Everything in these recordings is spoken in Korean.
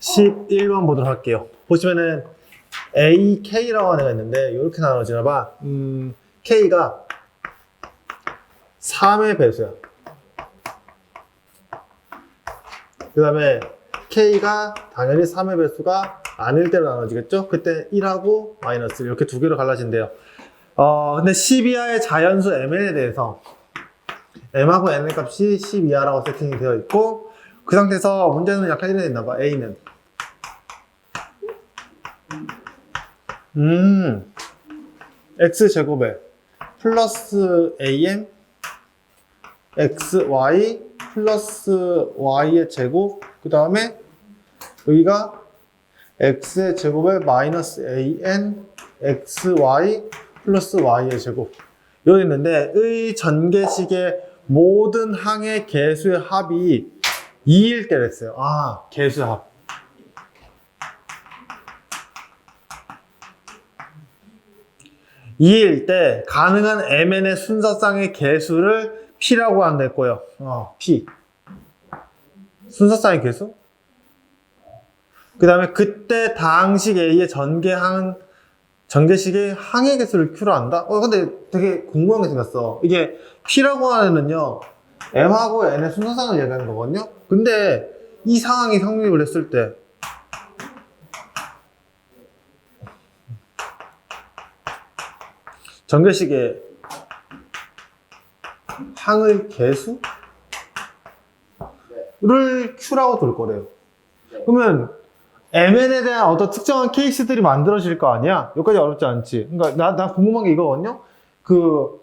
11번 보도록 할게요. 보시면은 AK라고 하는 애가 있는데 이렇게 나눠지나 봐. 음, K가 3의 배수야. 그 다음에 K가 당연히 3의 배수가 아닐 때로 나눠지겠죠? 그때 1하고 마이너스 이렇게 두 개로 갈라진대요. 어, 근데 12하의 자연수 mn에 대해서 m하고 n의 값이 12하라고 세팅이 되어 있고 그 상태에서 문제는 약간 이래 있나 봐. a는 음 x제곱에 플러스 am xy 플러스 y의 제곱 그 다음에 여기가 x의 제곱에 마이너스 an xy 플러스 y의 제곱 여기 있는데 의 전개식의 모든 항의 개수의 합이 2일 때랬어요 아 개수의 합 이일때 가능한 mn의 순서쌍의 개수를 p라고 한다 했고요. 어, p. 순서쌍의 개수? 그 다음에 그때 당식 A의 전개항, 전개식의 항의 개수를 Q로 한다? 어, 근데 되게 궁금한 게 생겼어. 이게 P라고 하는 애는요, M하고 N의 순서쌍을 얘기하는 거거든요? 근데 이 상황이 성립을 했을 때, 전개식의 항의 개수를 Q라고 둘 거래요. 그러면 MN에 대한 어떤 특정한 케이스들이 만들어질 거 아니야? 여기까지 어렵지 않지. 그러니까 나, 나 궁금한 게 이거거든요. 그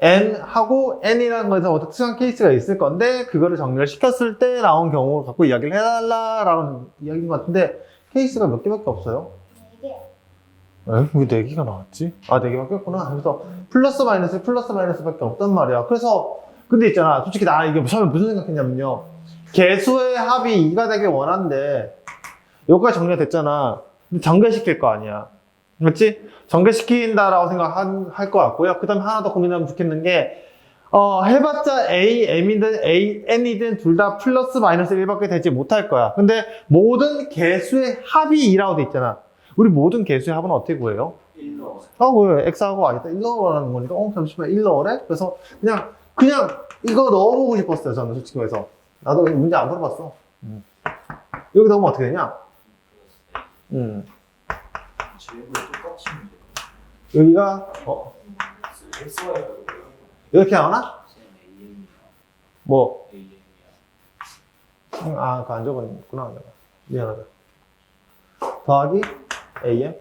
N하고 N이라는 거에서 어떤 특정한 케이스가 있을 건데 그거를 정리를 시켰을 때 나온 경우를 갖고 이야기를 해달라라는 이야기인 것 같은데 케이스가 몇 개밖에 없어요. 이게 에? 왜 4개가 나왔지? 아, 4개밖에 없구나. 그래서 플러스 마이너스 플러스 마이너스밖에 없단 말이야. 그래서 근데 있잖아. 솔직히 나 이게 처음에 무슨 생각했냐면요. 개수의 합이 2가 되길 원한데 여기까지 정리가 됐잖아. 근데 전개시킬 거 아니야. 맞지? 전개시킨다라고 생각할 것 같고요. 그 다음에 하나 더 고민하면 좋겠는 게 어, 해봤자 A, M이든 A, N이든 둘 다 플러스 마이너스 1밖에 되지 못할 거야. 근데 모든 개수의 합이 2라고 돼 있잖아. 우리 모든 개수의 합은 어떻게 구해요? 1로 아, 왜? X하고 Y다 1넣으라는 거니까, 어, 잠시만, 1넣으래? 그래서 그냥, 그냥 이거 넣어보고 싶었어요, 저는 솔직히 말해서. 나도 이 문제 안 풀어봤어. 음. 여기 넣으면 어떻게 되냐? 음. 여기가, 어, 이렇게 나오나? 뭐, 아, 그거 안 적어있구나. 미안하다. 더하기 AM.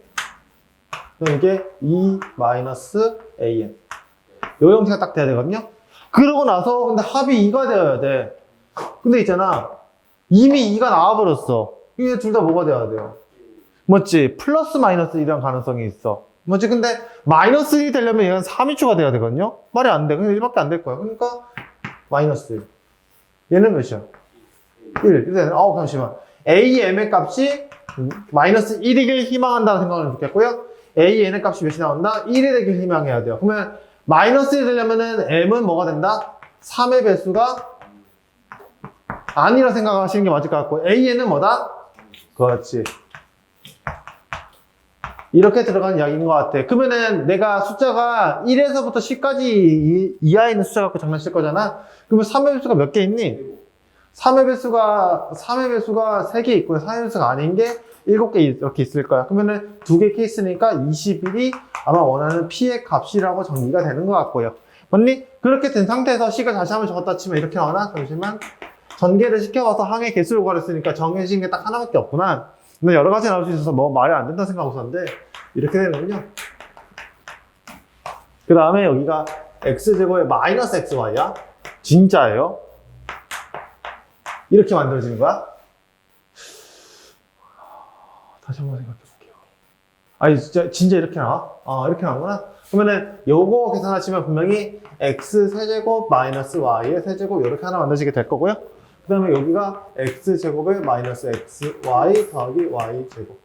그럼 이게 2 마이너스 AM. 요 형태가 딱 돼야 되거든요? 그러고 나서 근데 합이 2가 되어야 돼. 근데 있잖아. 이미 2가 나와버렸어. 이게 둘 다 뭐가 돼야 돼요? 맞지? 플러스 마이너스 1이란 가능성이 있어. 맞지? 근데 마이너스 1이 되려면 얘는 3이 추가돼야 되거든요? 말이 안 돼. 근데 1밖에 안 될 거야. 그러니까 마이너스 1. 얘는 몇이야? 1. 이제, 어, 잠시만. AM의 값이 마이너스 1이길 희망한다는 생각을 좋겠고요. AN의 값이 몇이 나온다? 1이 되길 희망해야 돼요. 그러면 마이너스 1이 되려면은 M은 뭐가 된다? 3의 배수가 아니라 생각하시는 게 맞을 것 같고 AN은 뭐다? 그렇지. 이렇게 들어가는 이야기인 것 같아. 그러면은 내가 숫자가 1에서부터 10까지 이, 이하에 있는 숫자 갖고 장난칠 거잖아? 그러면 3의 배수가 몇 개 있니? 3의 배수가, 3의 배수가 3개 있고요. 4의 배수가 아닌 게 7개 이렇게 있을 거야. 그러면은 두개 케이스니까 21이 아마 원하는 P의 값이라고 정리가 되는 것 같고요. 맞니? 그렇게 된 상태에서 식을 다시 한번 적었다 치면 이렇게 나오나? 잠시만. 전개를 시켜와서 항의 개수를 구하랬으니까 정해진 게 딱 하나밖에 없구나. 근데 여러 가지 나올 수 있어서 뭐 말이 안 된다 생각하고 있었는데 이렇게 되는군요. 그 다음에 여기가 x제곱에 마이너스 xy야. 진짜예요? 이렇게 만들어지는 거야? 다시 한번 생각해 볼게요. 아니, 진짜, 진짜 이렇게 나와? 아, 이렇게 나오구나? 그러면은, 요거 계산하시면 분명히 x 세제곱 마이너스 y의 세제곱 이렇게 하나 만들어지게 될 거고요. 그 다음에 여기가 x제곱에 마이너스 xy 더하기 y제곱.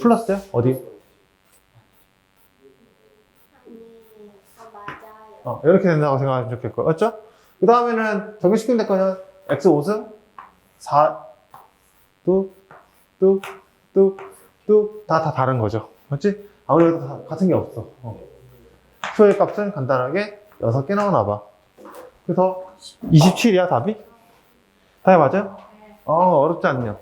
풀렸어요? 어디? 어, 어 이렇게 된다고 생각하면 좋겠고요. 맞죠? 그 다음에는 적용시키면 될 거는 x5승 4, 뚝, 뚝, 뚝, 뚝. 다, 다 다른 거죠. 맞지? 아무래도 다 같은 게 없어. 어. q의 값은 간단하게 6개 나오나 봐. 그래서 27이야, 답이? 다이 맞아요? 어, 어렵지 않네요.